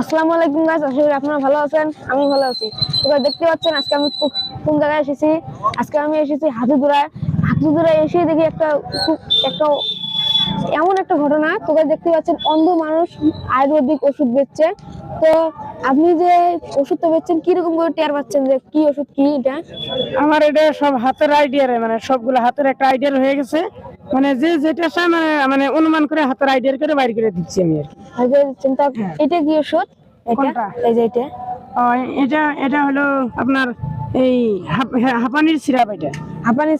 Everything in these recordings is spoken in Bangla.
আসসালামু আলাইকুম আশা করি আপনারা ভালো আছেন আমি ভালো আছি। এবার দেখতে পাচ্ছেন, আজকে আমি কোন জায়গায় এসেছি? আজকে আমি এসেছি হাতিদুরায় হাতিদুরায় এসে দেখি একটা খুব একটা এমন একটা ঘটনা। তোকে দেখতে পাচ্ছেন, অন্ধ মানুষ আয়ুর্বেদিক ওষুধ বেচছে। তো আপনি যে ওষুধটা বেচছেন, কীরকম করে টের পাচ্ছেন যে কি ওষুধ, কি এটা? আমার এটা সব হাতের আইডিয়া রে মানে সবগুলো হাতের একটা আইডিয়া হয়ে গেছে। মানে যে যেটা চায় মানে মানে অনুমান করে হাতের আইডিয়া করে বাইর করে দিচ্ছি আমি আর কি। চিন্তা এটা কি ওষুধ? এটা? কোনটা? এই যে এটা? এটা এটা হলো আপনার এই হ্যাঁ, হাঁপানির সিরাপ এটা।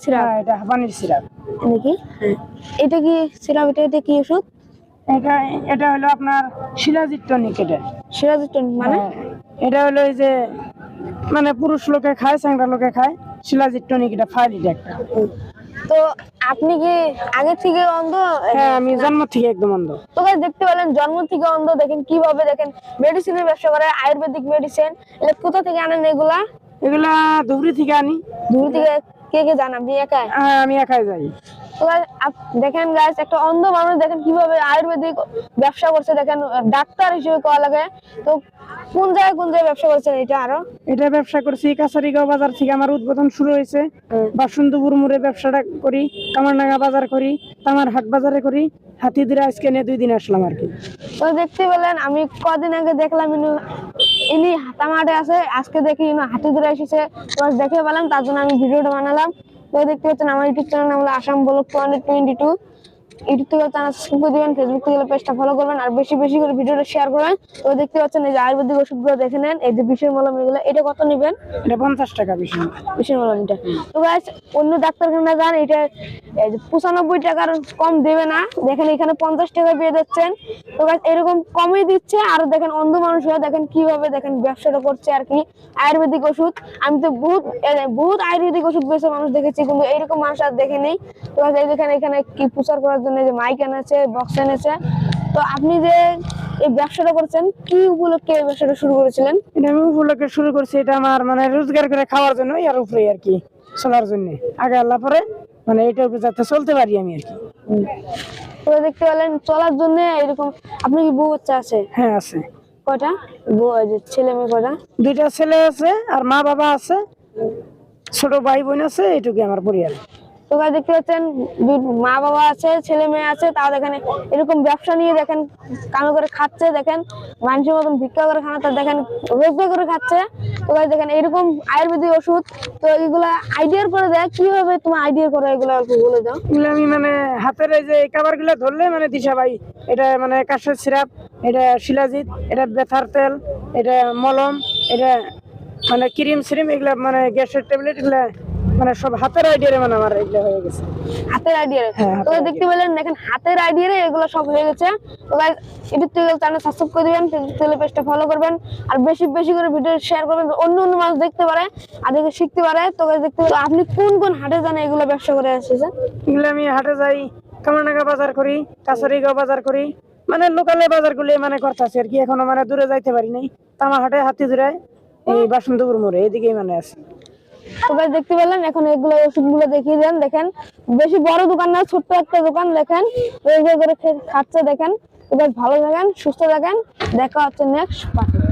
সিরাপ? হ্যাঁ, এটা হাঁপানির সিরাপ। নাকি এটা কি সিরাপ? এটা এটা কি ওষুধ? এটা এটা হলো আপনার শিলাজিৎ টনিক এটা মানে? হ্যাঁ, এটা হলো এই যে মানে পুরুষ লোকে খায় চ্যাংড়া লোকে খায় শিলাজিৎ টনিক এটা ফাইল এটা একটা। তো আপনি কি আগে থেকে অন্ধ? হ্যাঁ আমি জন্ম থেকে একদম অন্ধ। তো গাইস দেখতে পেলেন জন্ম থেকে অন্ধ। দেখেন কীভাবে দেখেন মেডিসিনের ব্যবসা করে আয়ুর্বেদিক মেডিসিন কোথা থেকে আনেন এগুলা? এগুলা ধুবড়ি থেকে আনি। দূর থেকে কে কে জান আপনি একাই? হ্যাঁ, আমি একাই যাই। দেখেন গাছ একটা অন্ধ মানুষ দেখেন কীভাবে আয়ুর্বেদিক ব্যবসা করছে দেখেন ডাক্তার হিসেবে করা লাগে। তো কোন জায়গায় কোন জায়গায় ব্যবসা করছেন এটা আরও? এটা ব্যবসা করছি কাছারিগাঁও বাজার থেকে আমার উদ্বোধন শুরু হয়েছে। বাসন্তপুর মোড়ে ব্যবসাটা করি কামারনাগা বাজার করি তামার হাট বাজারে করি হাতিদিরা আজকে নিয়ে দুই দিন আসলাম আর কি। তো দেখতে পেলেন আমি কদিন আগে দেখলাম ইনু আছে আজকে দেখি ইনু হাতি ধরে এসেছে দেখে পেলাম তার জন্য আমি ভিডিওটা বানালাম। দেখতে পাচ্ছেন আমার ইউটিউব চ্যানেল নাম হলো Assam block two hundred twenty two YouTube থেকে চ্যানেল সাবস্ক্রাইব করে দিবেন ফেসবুক থেকে পেজটা ফলো করবেন আর বেশি বেশি করে ভিডিওটা শেয়ার করবেন। তো দেখতে পাচ্ছেন এই যে আয়ুর্বেদিক ওষুধগুলো দেখে নেন এই যে বিষের মলম এগুলো এটা কত নেবেন? এটা পঞ্চাশ টাকা। বিষের মলম। এটা তো গাছ অন্য ডাক্তারখানা যান এটা এই যে পঁচানব্বই টাকার কম দেবে না। দেখেন এখানে পঞ্চাশ টাকা পেয়ে যাচ্ছেন। তো এরকম কমই দিচ্ছে। আর দেখেন অন্ধ মানুষরা দেখেন কীভাবে দেখেন ব্যবসাটা করছে আর কি। আয়ুর্বেদিক ওষুধ। আমি তো বহুত বহুত আয়ুর্বেদিক ওষুধ বেছে মানুষ দেখেছি, কিন্তু এইরকম মানুষ আর দেখে নেই। তো এই দেখেন এখানে কি প্রচার করার জন্য যে মাইক এনেছে বক্স এনেছে। তো আপনি যে এই ব্যবসাটা করছেন, কি উপলক্ষে ব্যবসাটা শুরু করেছিলেন? এটা আমি উপলক্ষে শুরু করছি। এটা আমার মানে রোজগার করে খাওয়ার জন্য আর উপরে আর কি, চলার জন্য। আগে আল্লাহ পরে মানে এটা উপরে যাতে চলতে পারি আমি আর কি। তো দেখতে পেলেন চলার জন্য এরকম আপনি কি বউ বাচ্চা আছে? হ্যাঁ আছে। কটা বউ ছেলে মেয়ে কয়টা? দুইটা ছেলে আছে আর মা বাবা আছে ছোট ভাই বোন আছে এটুকু আমার পরিবার। তো দেখতে পাচ্ছেন? মা বাবা আছে, ছেলে মেয়ে আছে, তাও দেখেন এরকম ব্যবসা নিয়ে দেখেন কামে করে খাচ্ছে, দেখেন, মানুষের মতন ভিক্ষা করে খানা তার দেখেন, রোজগার করে খাচ্ছে। তো দেখেন এরকম আয়ুর্বেদিক ওষুধ, তো এগুলা আইডিয়ার করে দেয়, কীভাবে তোমার আইডিয়া করে এগুলো অল্প বলে দাও? এগুলো আমি মানে হাতের এই যে কাবারগুলা ধরলে মানে দিশা ভাই, এটা মানে কাশের সিরাপ, এটা শিলাজিৎ, এটা ব্যথার তেল, এটা মলম, এটা মানে ক্রিম সিরিম, এগুলা মানে গ্যাসের ট্যাবলেট, এগুলা মানে সব হাতের আইডিয়া মানে আমার এগুলো হয়ে গেছে। হাতের আইডিয়া হ্যাঁ, তো দেখতে পেলেন দেখেন হাতের আইডিয়া এগুলো সব হয়ে গেছে। তো গাইজ ইউটিউব থেকে চ্যানেল সাবস্ক্রাইব করে দিবেন ফেসবুক থেকে পেজটা ফলো করবেন। আর বেশি বেশি করে ভিডিও শেয়ার করবেন অন্য অন্য মানুষ দেখতে পারে আর দেখে শিখতে পারে। তো guys দেখতে আপনি কোন কোন হাটে জানেন এগুলো ব্যবসা করে এসেছেন এগুলো আমি হাটে যাই কামারনাগা বাজার করি কাছারিগাঁও বাজার করি। মানে লোকালে বাজার গুলি মানে করতেছি আর কি এখনও মানে দূরে যাইতে পারি নাই। তামা হাটে হাতি ধরে এই বাসন্তপুর মোড়ে এদিকেই মানে আছে। Guys, দেখতে পেলেন, এখন এগুলো ওষুধগুলো দেখিয়ে দেন, দেখেন। বেশি বড় দোকান না, ছোট্ট একটা দোকান, দেখেন। খাচ্ছে, দেখেন। এবার ভালো থাকেন, সুস্থ থাকেন। দেখা হচ্ছে নেক্সট পার্টি